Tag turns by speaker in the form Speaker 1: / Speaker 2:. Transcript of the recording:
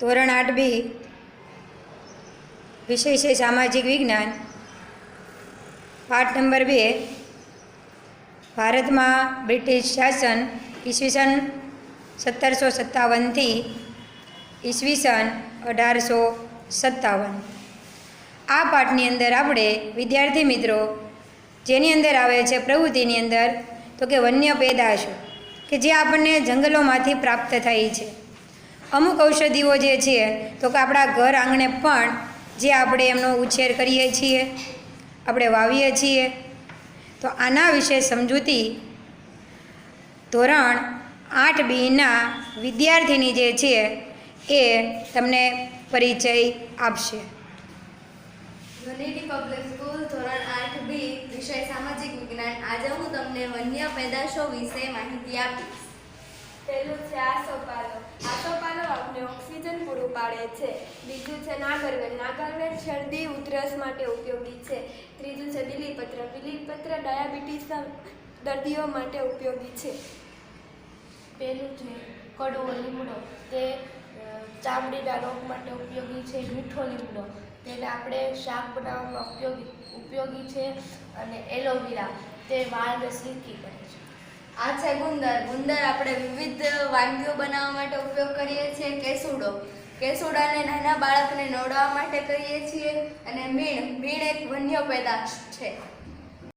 Speaker 1: ધોરણ આઠ બી, વિષય છે સામાજિક વિજ્ઞાન. પાઠ નંબર બે, ભારતમાં બ્રિટિશ શાસન ઈસવીસન સત્તરસો સત્તાવનથી ઈસવીસન અઢારસો સત્તાવન. આ પાઠની અંદર આપણે વિદ્યાર્થી મિત્રો જેની અંદર આવે છે પ્રવૃત્તિની અંદર, તો કે વન્ય પેદાશો કે જે આપણને જંગલોમાંથી પ્રાપ્ત થાય છે. અમુક ઔષધિઓ જે છે, તો કે આપણા ઘર આંગણે પણ જે આપણે એમનો ઉછેર કરીએ છીએ, આપણે વાવીએ છીએ, તો આના વિશે સમજૂતી ધોરણ આઠ બીના વિદ્યાર્થીની જે છે, એ તમને પરિચય આપશે.
Speaker 2: યુનિટી પબ્લિક સ્કૂલ ધોરણ આઠ બી વિષય સામાજિક વિજ્ઞાન. આજે હું તમને વન્ય પેદાશો વિશે માહિતી આપીશ.
Speaker 3: પહેલું છે આપણે પાડે છે. બીજું છે નાગરવેલ. નાગરવેલ શરદી ઉધરસ માટે ઉપયોગી છે. ત્રીજું છે બીલીપત્ર. બીલીપત્ર ડાયાબિટીસના દર્દીઓ માટે ઉપયોગી છે.
Speaker 4: પહેલું છે કડવો લીમડો. તે ચામડીના રોગ માટે ઉપયોગી છે મીઠો લીમડો. તેને આપણે શાક બનાવવામાં ઉપયોગી ઉપયોગી છે અને એલોવેરા. તે વાળને સિલ્કી કરે છે.
Speaker 2: આ છે ગુંદર. ગુંદર આપણે વિવિધ વાનગીઓ બનાવવા માટે ઉપયોગ કરીએ છીએ. કેસુડો. કેસુડાને નાના બાળકને નવડાવવા માટે કરીએ છીએ. અને મીણ. મીણ એક વન્ય પેદાશ છે.